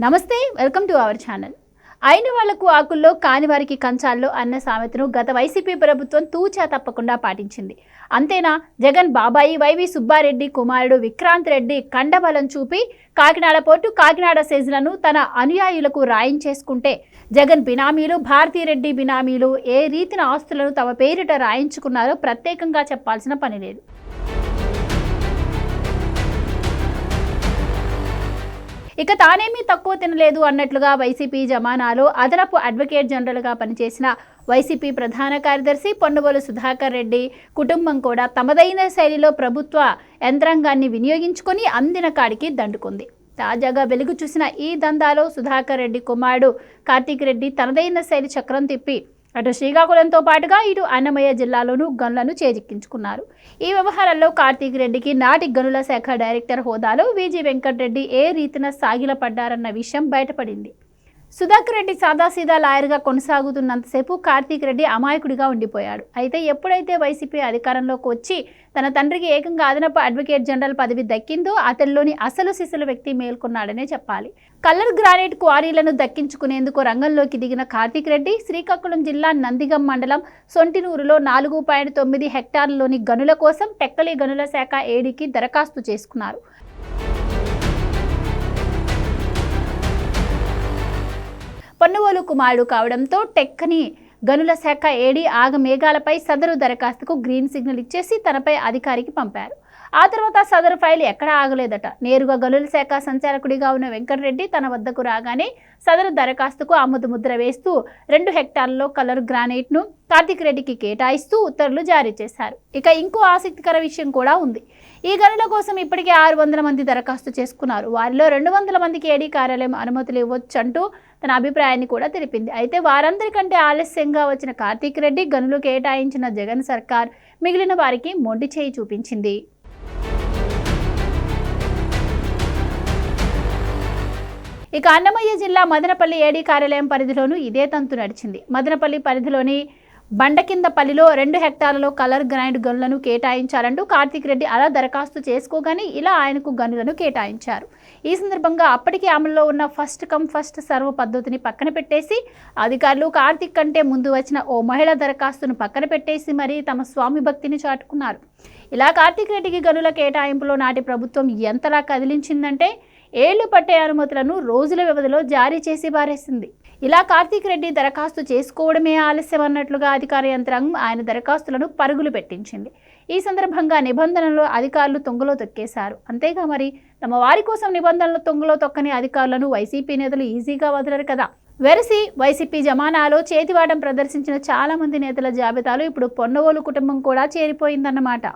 నమస్తే welcome to our channel. అయిన వాళ్ళకు ఆకుల్లో కాని వారికి కంచాల్లో అన్న సామెతను గత వైసీపీ ప్రభుత్వం తూచా తప్పకుండా పాటించింది. అంతేనా? జగన్ బాబాయి వైవి సుబ్బారెడ్డి కుమారుడు విక్రాంత్ రెడ్డి కండబలం చూపి కాకినాడ పోర్టు కాకినాడ సెజ్లను తన అనుయాయులకు రాయించేసుకుంటే జగన్ బినామీలు భారతీరెడ్డి బినామీలు ఏ రీతిన ఆస్తులను తమ పేరిట రాయించుకున్నారో ప్రత్యేకంగా చెప్పాల్సిన పని లేదు. ఇక తానేమీ తక్కువ తినలేదు అన్నట్లుగా వైసీపీ జమానాలో అదనపు అడ్వకేట్ జనరల్గా పనిచేసిన వైసీపీ ప్రధాన కార్యదర్శి పొన్నబోలు సుధాకర్ రెడ్డి కుటుంబం కూడా తమదైన శైలిలో ప్రభుత్వ యంత్రాంగాన్ని వినియోగించుకొని అందిన కాడికి దండుకుంది. తాజాగా వెలుగు చూసిన ఈ దందాలో సుధాకర్ రెడ్డి కుమారుడు కార్తీక్ రెడ్డి తనదైన శైలి చక్రం తిప్పి అటు శ్రీకాకుళంతో పాటుగా ఇటు అన్నమయ్య జిల్లాలోనూ గనులను చేజిక్కించుకున్నారు. ఈ వ్యవహారంలో కార్తీక్ రెడ్డికి నాటి గనుల శాఖ డైరెక్టర్ హోదాలో విజి వెంకటరెడ్డి ఏ రీతిన సాగిలపడ్డారన్న విషయం బయటపడింది. సుధాకర్ రెడ్డి సాదాసీదా లాయర్గా కొనసాగుతున్నంతసేపు కార్తీక్ రెడ్డి అమాయకుడిగా ఉండిపోయాడు. అయితే ఎప్పుడైతే వైసీపీ అధికారంలోకి వచ్చి తన తండ్రికి ఏకంగా అదనపు అడ్వకేట్ జనరల్ పదవి దక్కిందో అతనిలోని అసలు సిసలు వ్యక్తి మేల్కొన్నాడనే చెప్పాలి. కల్లర్ గ్రానైట్ క్వారీలను దక్కించుకునేందుకు రంగంలోకి దిగిన కార్తీక్ రెడ్డి శ్రీకాకుళం జిల్లా నందిగం మండలం సొంటినూరులో నాలుగు పాయింట్ తొమ్మిది హెక్టార్లలోని గనుల కోసం టెక్కలి గనుల శాఖ ఏడీకి దరఖాస్తు చేసుకున్నారు. కుమారుడు కావడంతో టెక్కని గనుల శాఖ ఏడీ ఆగ మేఘాలపై సదరు దరఖాస్తుకు గ్రీన్ సిగ్నల్ ఇచ్చేసి తనపై అధికారికి పంపారు. ఆ తర్వాత సదరు ఫైల్ ఎక్కడ ఆగలేదట. నేరుగా గనుల శాఖ సంచాలకుడిగా ఉన్న వెంకటరెడ్డి తన వద్దకు రాగానే సదరు దరఖాస్తుకు ఆమోద ముద్ర వేస్తూ రెండు హెక్టార్లలో కలర్ గ్రానైట్ను కార్తిక్ రెడ్డికి కేటాయిస్తూ ఉత్తర్వులు జారీ చేశారు. ఇక ఇంకో ఆసక్తికర విషయం కూడా ఉంది. ఈ గనుల కోసం ఇప్పటికే ఆరు వందల మంది దరఖాస్తు చేసుకున్నారు. వారిలో రెండు వందల మందికి ఏడీ కార్యాలయం అనుమతులు అంటూ తన అభిప్రాయాన్ని కూడా తెలిపింది. అయితే వారందరికంటే ఆలస్యంగా వచ్చిన కార్తీక్ రెడ్డి గనులు కేటాయించిన జగన్ సర్కార్ మిగిలిన వారికి మొండి చేయి చూపించింది. ఇక అన్నమయ్య జిల్లా మదనపల్లి ఏడీ కార్యాలయం పరిధిలోనూ ఇదే తంతు నడిచింది. మదనపల్లి పరిధిలోని బండకిందపల్లిలో రెండు హెక్టార్లలో కలర్ గ్రైండ్ గనులను కేటాయించాలంటూ కార్తీక్ రెడ్డి అలా దరఖాస్తు చేసుకోగానే ఇలా ఆయనకు గనులను కేటాయించారు. ఈ సందర్భంగా అప్పటికే అమల్లో ఉన్న ఫస్ట్ కమ్ ఫస్ట్ సర్వ్ పద్ధతిని పక్కన పెట్టేసి అధికారులు కార్తీక్ కంటే ముందు వచ్చిన ఓ మహిళ దరఖాస్తును పక్కన పెట్టేసి మరీ తమ స్వామి భక్తిని చాటుకున్నారు. ఇలా కార్తీక్ రెడ్డికి గనుల కేటాయింపులో నాటి ప్రభుత్వం ఎంతలా కదిలించిందంటే ఏళ్ళు పట్టే అనుమతులను రోజుల వ్యవధిలో జారీ చేసి పారేసింది. ఇలా కార్తీక్ రెడ్డి దరఖాస్తు చేసుకోవడమే ఆలస్యం అన్నట్లుగా అధికార యంత్రాంగం ఆయన దరఖాస్తులను పరుగులు పెట్టించింది. ఈ సందర్భంగా నిబంధనలు అధికారులు తొంగలో తొక్కేశారు. అంతేగా మరి తమ వారి కోసం నిబంధనలు తొంగలో తొక్కని అధికారులను వైసీపీ నేతలు ఈజీగా వదలరు కదా. వెరసి వైసీపీ జమానాలో చేతివాటం ప్రదర్శించిన చాలా మంది నేతల జాబితాలో ఇప్పుడు పొన్నవోలు కుటుంబం కూడా చేరిపోయిందన్నమాట.